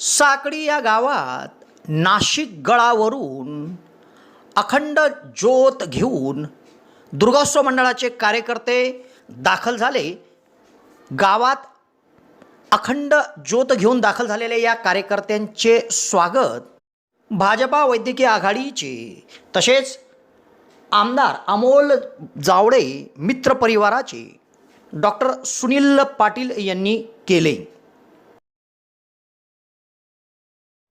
साकडी या गावात नाशिक गळावरून अखंड ज्योत घेऊन दुर्गोत्सव मंडळाचे कार्यकर्ते दाखल झाले. गावात अखंड ज्योत घेऊन दाखल झालेल्या या कार्यकर्त्यांचे स्वागत भाजपा वैद्यकीय आघाडीचे तसेच आमदार अमोल जावडे मित्र परिवाराचे डॉक्टर सुनील पाटील यांनी केले.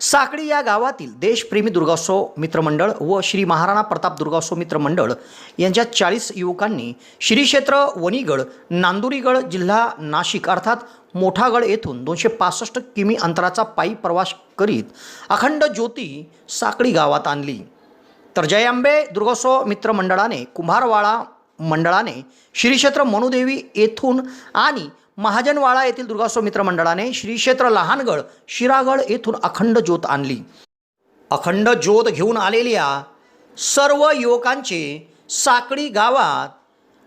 साकळी या गावातील देशप्रेमी दुर्गोत्सव मित्रमंडळ व श्री महाराणा प्रताप दुर्गोत्सव मित्रमंडळ यांच्या चाळीस युवकांनी श्री क्षेत्र वणीगड नांदुरीगड जिल्हा नाशिक अर्थात मोठागड येथून दोनशे पासष्ट किमी अंतराचा पायी प्रवास करीत अखंड ज्योती साकळी गावात आणली. तर जयांबे दुर्गोत्सव मित्रमंडळाने कुंभारवाडा मंडळाने श्रीक्षेत्र मनुदेवी येथून आणि महाजनवाळा येथील दुर्गास्व मित्र मंडळाने श्री क्षेत्र लहानगड शिरागड येथून अखंड ज्योत आणली. अखंड ज्योत घेऊन आलेल्या सर्व युवकांचे साकडी गावात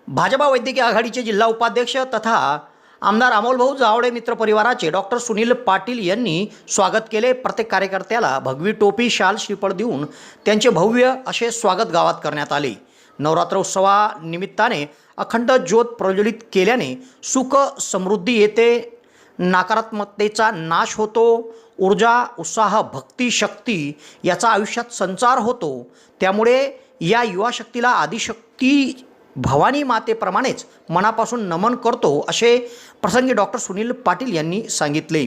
भाजपा वैद्यकीय आघाडीचे जिल्हा उपाध्यक्ष तथा आमदार अमोलभाऊ जावडे मित्र परिवाराचे डॉक्टर सुनील पाटील यांनी स्वागत केले. प्रत्येक कार्यकर्त्याला भगवी टोपी शाल श्रीफळ देऊन त्यांचे भव्य असे स्वागत गावात करण्यात आले. नवरात्रोत्सवानिमित्ताने अखंड ज्योत प्रज्वलित केल्याने सुख समृद्धी येते नकारात्मकतेचा नाश होतो ऊर्जा उत्साह भक्ती शक्ती याचा आयुष्यात संचार होतो. त्यामुळे या युवा शक्तीला आदिशक्ती भवानी मातेप्रमाणेच मनापासून नमन करतो असे प्रसंगी डॉक्टर सुनील पाटील यांनी सांगितले.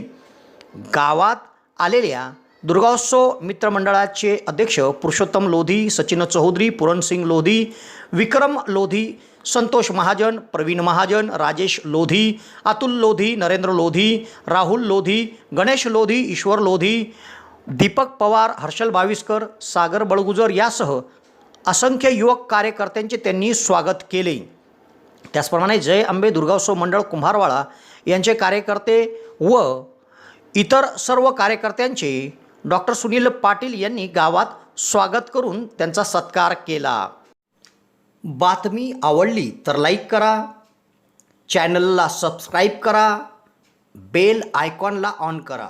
गावात आलेल्या दुर्गोत्सव मित्रमंडळाचे अध्यक्ष पुरुषोत्तम लोधी सचिन चौधरी पुरणसिंग लोधी विक्रम लोधी संतोष महाजन प्रवीण महाजन राजेश लोधी अतुल लोधी नरेंद्र लोधी राहुल लोधी गणेश लोधी ईश्वर लोधी दीपक पवार हर्षल बाविस्कर सागर बळगुजर यासह असंख्य युवक कार्यकर्त्यांचे त्यांनी स्वागत केले. त्याचप्रमाणे जय आंबे दुर्गोत्सव मंडळ कुंभारवाडा यांचे कार्यकर्ते व इतर सर्व कार्यकर्त्यांचे डॉक्टर सुनील पाटील यांनी गावात स्वागत करून त्यांचा सत्कार केला. बातमी आवडली तर लाईक करा. चॅनलला सबस्क्राईब करा. बेल आयकॉनला ऑन करा.